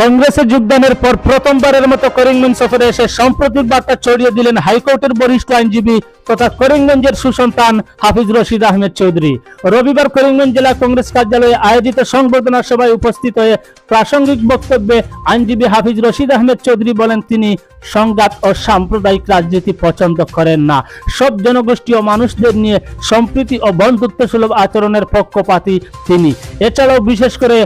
কংগ্রেসে যোগদানের পর প্রথমবারের মতো করিমগঞ্জ সফরে এসে সম্প্রতির বার্তা ছড়িয়ে দিলেন হাইকোর্টের বরিষ্ঠ আইনজীবী তথা করিমগঞ্জের সুসন্তান হাফিজ রশিদ আহমেদ চৌধুরী। রবিবার করিমগঞ্জ জেলা কংগ্রেস কার্যালয়ে আয়োজিত সংবর্ধনা সভায় উপস্থিত হয়ে প্রাসঙ্গিক বক্তব্যে আইনজীবী হাফিজ রশিদ আহমেদ চৌধুরী বলেন, তিনি সংঘাত ও সাম্প্রদায়িক রাজনীতি পছন্দ করেন না। সব জনগোষ্ঠী ও মানুষদের নিয়ে সম্প্রীতি ও বন্ধুত্ব সুলভ আচরণের পক্ষপাতী তিনি। এছাড়াও বিশেষ করে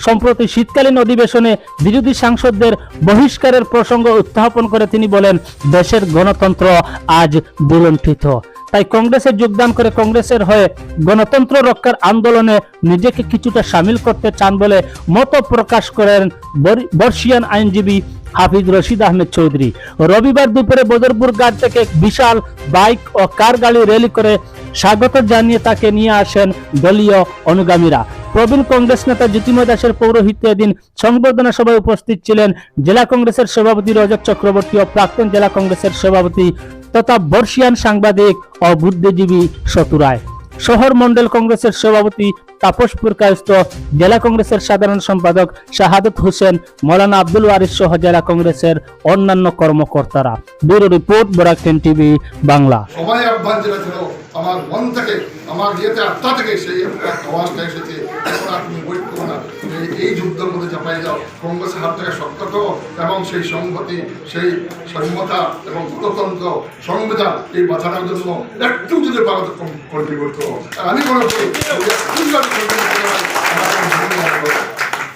সম্প্রতি শীতকালীন অধিবেশনে বিরোধী সাংসদদের বহিষ্কারের প্রসঙ্গ উত্থাপন করে তিনি বলেন, দেশের গণতন্ত্র আজ দুলণ্ঠিত। তাই কংগ্রেসে যোগদান করে কংগ্রেসের হয়ে গণতন্ত্র রক্ষার আন্দোলনে নিজেকে কিছুটা সামিল করতে চান বলে মত প্রকাশ করেন বর- বর্ষিয়ান আইনজীবী হাফিজ রশিদ আহমেদ চৌধুরী। রবিবার দুপুরে বদরপুর ঘাট থেকে এক বিশাল বাইক ও কার গাড়ি র্যালি করে স্বাগত জানিয়ে তাকে নিয়ে আসেন দলীয় অনুগামীরা। প্রবীণ কংগ্রেস নেতা জ্যোতিময় দাসের পৌরোহিত্যে এদিন সংবর্ধনা সভায় উপস্থিত ছিলেন জেলা কংগ্রেসের সভাপতি রজত চক্রবর্তী ও প্রাক্তন জেলা কংগ্রেসের সভাপতি তথা বর্ষিয়ান সাংবাদিক ও বুদ্ধিজীবী শতুরায় শহর মন্ডল কংগ্রেসের সভাপতি তাপস পুরকায়স্ত জেলা কংগ্রেসের সাধারণ সম্পাদক শাহাদত হোসেন, মৌলানা আব্দুল ওয়ারিস সহ জেলা কংগ্রেসের অন্যান্য কর্মকর্তারা। ব্যুরো রিপোর্ট বরাকেন টিভি, বাংলা। সবাই আহ্বান আমার মন থেকে, আমার ইয়েতে, আত্মা থেকে সেই এসেছে এই- যুদ্ধের মধ্যে চাপাই যাও। কংগ্রেসের হাত থেকে করো এবং সেই সংহতি, সেই সৌম্যতা এবং গণতন্ত্র, সংবিধান এই বাঁচানোর জন্য একটু যদি পারো কন্ট্রিবিউট করো। আমি মনে করি।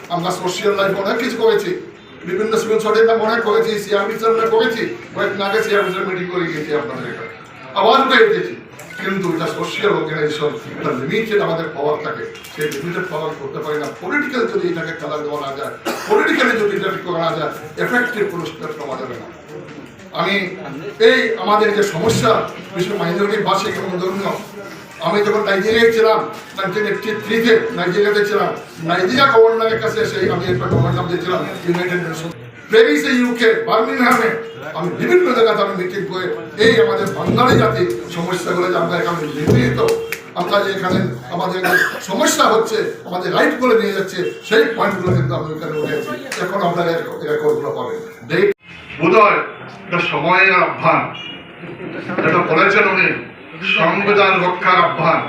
আমরা সোশিয়াল লাইফ অনেক কিছু করেছি। বিভিন্ন সিভিল সোসাইটির অনেক করেছি সিআরপি সামনে করেছি। কয়েকদিন আগে সিআরপি মিটিং করে গিয়েছি আপনাদের এখানে। আবার উঠে এসেছি কিন্তু এটা সোশিয়াল অর্গানাইজেশন এটা লিমিটেড আমাদের পাওয়ার থাকে, সেই লিমিটেড পাওয়ার করতে পারি না। পলিটিক্যাল যদি এটাকে খেলা দেওয়া না যায় পলিটিক্যালি যদি এটা করা না যায় এফেক্টিভ কোনো স্টেপ নেওয়া যাবে না। আমি এই আমাদের যে সমস্যা, বিশেষ মাইনরিটি ভাষিক এবং ধর্মীয় আমি যখন নাইজেরিয়ায় ছিলাম নাইনটিন এইটটি থ্রিতে নাইজেরিয়াতে ছিলাম, নাইজেরিয়া গভর্নরের কাছে সেই আমি একটা গভর্নর দিয়েছিলাম ইউনাইটেড নেশন প্যারিসে ইউকে বার্মিংহামে। আমি বিভিন্ন জায়গাতে আমি মিটিং করে এই আমাদের বাঙালি জাতির সমস্যাগুলো যে আমরা এখানে নির্মিত, আমরা যে এখানে আমাদের সমস্যা হচ্ছে, আমাদের রাইট করে নিয়ে যাচ্ছে, সেই পয়েন্টগুলো কিন্তু আমি এখানে উঠেছি এখন আপনারা রেকর্ডগুলো পাবেন। বোধহয় সময়ের আহ্বান। যেটা বলেছেন উনি, সংবিধান রক্ষার আহ্বান,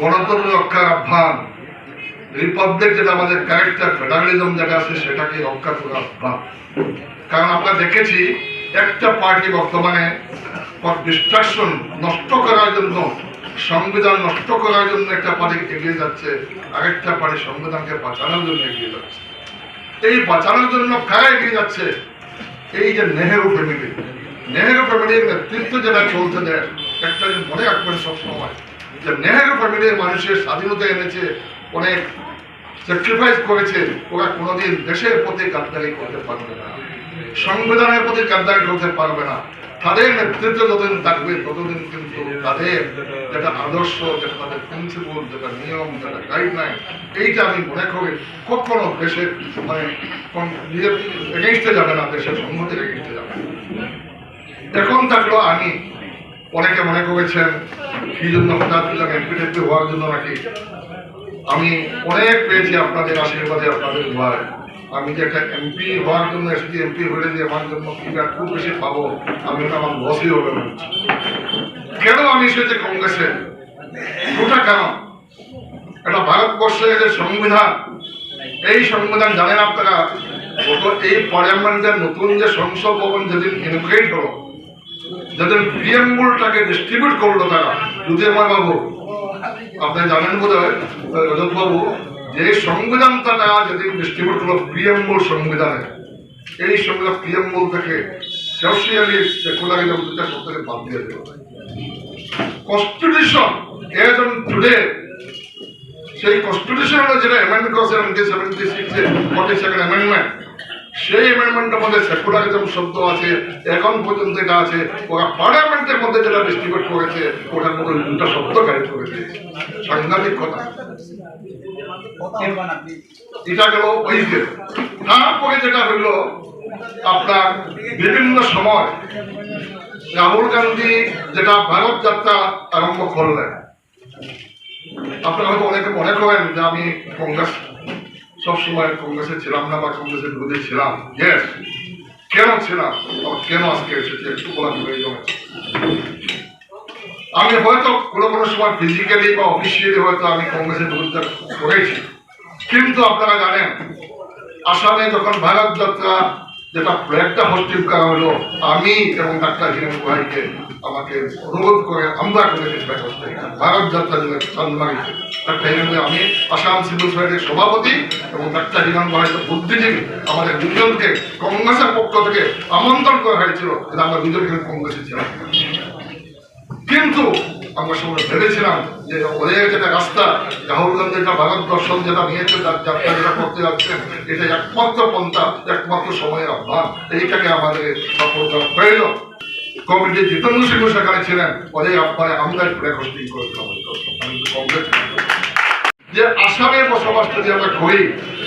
গণতন্ত্র রক্ষার আহ্বান। রিপাবলিক যেটা আমাদের ক্যারেক্টার ফেডারেলিজম যেটা আছে, সেটাকে রক্ষা করার আহ্বান কারণ আমরা দেখেছি, একটা পার্টি বর্তমানে ডিস্ট্রাকশন নষ্ট করার জন্য, সংবিধান নষ্ট করার জন্য একটা পার্টি এগিয়ে যাচ্ছে, আরেকটা পার্টি সংবিধানকে বাঁচানোর জন্য এগিয়ে যাচ্ছে। এই বাঁচানোর জন্য কারা এগিয়ে যাচ্ছে? এই যে নেহেরু ফ্যামিলি নেহেরু ফ্যামিলির নেতৃত্ব যেটা চলছে দেয় একটা মনে রাখবেন সবসময়, যে নেহেরু ফ্যামিলির মানুষের স্বাধীনতা এনেছে অনেক স্যাক্রিফাইস করেছে ওরা কোনোদিন দেশের প্রতি গাদ্দারি করতে পারবে না, সংবিধানের প্রতি গাদ্দারি করতে পারবে না। তাদের নেতৃত্ব যতদিন থাকবে, ততদিন কিন্তু তাদের যেটা আদর্শ, যেটা তাদের প্রিন্সিপল যেটা নিয়ম, যেটা গাইডলাইন এইটা আমি মনে করি কখনো দেশের মানে নিজের এগেইনস্টে যাবে না, দেশের সংহতির এগেইনস্টে যাবে এখন থাকল আমি, অনেকে মনে করেছেন কি জন্য হঠাৎ এমপি টেপি হওয়ার জন্য নাকি আমি অনেক পেয়েছি আপনাদের আশীর্বাদে, আপনাদের দোয়ারে আমি যে একটা এমপি হওয়ার জন্য এসেছি এমপি হলে যে আমার জন্য ফিগার খুব বেশি পাবো, আমি ওটা আমার লসই হবে না। কেন আমি এসেছি কংগ্রেসে? দুটা কারণ এটা ভারতবর্ষের যে সংবিধান, এই সংবিধান জানেন আপনারা? গত এই পার্লামেন্টের নতুন যে সংসদ ভবন যেদিন ইনগ্রেট হলো যাদের প্রিয়াম্বুলটাকে ডিস্ট্রিবিউট করল তারা, যদি আমার বাবু। আপনি জানেন বোধ হয় বাবু যে সংবিধানটা যেদিন ডিস্ট্রিবিউট করল প্রিয়াম্বুল সংবিধানে এই সংবিধান প্রিয়াম্বুল থেকে সোশিয়ালিস্ট সেকুলারিজম দুটা সব থেকে বাদ দিয়ে দিল কনস্টিটিউশন এজ অন টুডে সেই কনস্টিটিউশনাল যেটা অ্যামেন্ডমেন্ট করেছে নাইনটিন সেভেন্টি সিক্সে ফর্টি সেকেন্ড অ্যামেন্ডমেন্ট সেই অ্যামেন্ডমেন্টের মধ্যে সেকুলারিজম শব্দ আছে, এখন পর্যন্ত এটা আছে, ওরা পার্লামেন্টের মধ্যে যেটা ডিস্ট্রিবিউট করেছে, ওটার মধ্যে দুটো শব্দ গাইড করেছে। সাংঘাতিক কথা। এটা গেল ওই যে, তারপরে যেটা হইল আপনার বিভিন্ন সময় রাহুল গান্ধী যেটা ভারত যাত্রা আরম্ভ করলেন। আপনারা হয়তো অনেকে মনে করেন যে আমি কংগ্রেস সবসময় কংগ্রেসে ছিলাম না বা কংগ্রেসের বিরোধী ছিলাম। ইয়েস কেন ছিলাম? কেন আজকে এসেছে? একটু বলা প্রয়োজন আছে। আমি হয়তো কোনো কোনো সময় ফিজিক্যালি বা অফিসিয়ালি হয়তো আমি কংগ্রেসের বিরুদ্ধে করেছি। কিন্তু আপনারা জানেন, আসামে যখন ভারত যাত্রা, যেটা প্রয়েক্টটা হোস্টিং করা হলো, আমি এবং ডাক্তার হিরেন ভাইকে আমাকে অনুরোধ করে আমরা করেছি সেটা hosting। ভারত যাত্রা দিলে চান্দমারিতে ডাক্তার হিরেন আমি আসাম সিভিল সোসাইটির সভাপতি এবং ডাক্তার হিরেন ভাই তো বুদ্ধিজীবী আমাদের দুজনকে কংগ্রেসের পক্ষ থেকে আমন্ত্রণ করা হয়েছিল যে আমরা দুজনকে কংগ্রেসে ছিলাম। কিন্তু আমরা সবাই ভেবেছিলাম যে ওদের যেটা রাস্তা রাহুল গান্ধী যেটা ভারত দর্শন যেটা নিয়েছে তার যাত্রা যেটা করতে যাচ্ছেন, এটা একমাত্র পন্থা, একমাত্র সময়ের আহ্বান এইটাকে আমাদের সফল করা প্রয়োজন কমিটি জিতেন্দ্র সিংহ সেখানে ছিলেন ওদের আহ্বানে আমরা ব্রেক হোস্টিং কংগ্রেস যে আসামে বসবাস যদি আমরা করি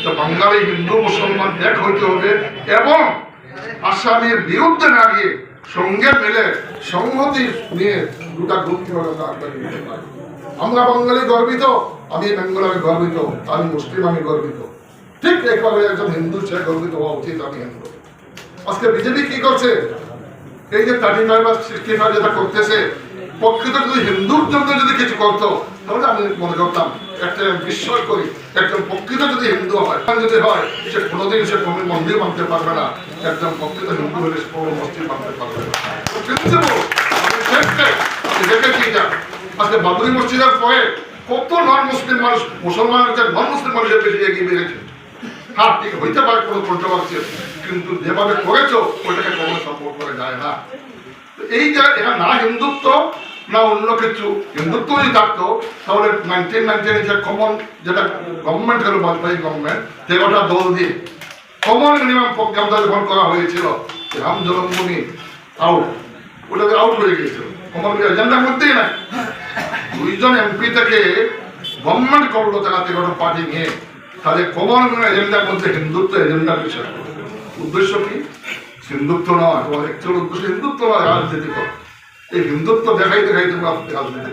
তো বাঙালি, হিন্দু, মুসলমান এক হইতে হবে এবং আসামের বিরুদ্ধে না গিয়ে সঙ্গে মিলে সংহতি নিয়ে দুটা গ্রুপ আমরা। আমরা বাঙালি গর্বিত, আমি বেঙ্গল আমি গর্বিত, আমি মুসলিম আমি গর্বিত। ঠিক একভাবে একজন হিন্দু সে গর্বিত হওয়া উচিত আমি হিন্দু আজকে বিজেপি কি করছে? এই যে থার্টি ফাইভ আর সিক্সটি ফাইভ যেটা করতেছে, প্রকৃত যদি হিন্দুর জন্য যদি কিছু করতো, তাহলে আমি মনে করতাম একটা বিস্ময় করি একজন প্রকৃত যদি হিন্দু হয় যদি হয়, সে কোনোদিন সে কোনো মন্দির মানতে পারবে না একজন প্রকৃত হিন্দু হলে সে কোনো মসজিদ মানতে পারবে না। দেখেছি এটা। আজকে বাবরি মসজিদের পরে কত নন মুসলিম মানুষ, মুসলমানের নন মুসলিম মানুষের বেশি এগিয়ে বেড়েছে। হ্যাঁ ঠিক হইতে পারে কোনো কন্ট্রোভার্সি কিন্তু যেভাবে করেছ, ওইটাকে কখনো সাপোর্ট করা যায় না। এই যে এটা না হিন্দুত্ব, না অন্য কিছু, হিন্দুত্ব যদি থাকতো, তাহলে নাইনটিন নাইনটিন যে কমন যেটা গভর্নমেন্ট হলো বাজপেয়ী গভর্নমেন্ট তেরোটা দল দিয়ে কমন মিনিমাম প্রোগ্রামটা যখন করা হয়েছিল রাম জন্মভূমি আউট ওটা আউট হয়ে গিয়েছিল। কমন এজেন্ডার মধ্যেই না দুইজন এমপি থেকে গভর্নমেন্ট করল, তারা তেরোটা পার্টি নিয়ে। তাদের কমন এজেন্ডা মধ্যে হিন্দুত্ব, এজেন্ডা বিষয় উদ্দেশ্য কি? হিন্দুত্ব নয়, তোমার উদ্দেশ্য হিন্দুত্ব নয়, রাজনীতি কর। এই হিন্দুত্ব দেখাই দেখাই তোমরা রাজনীতি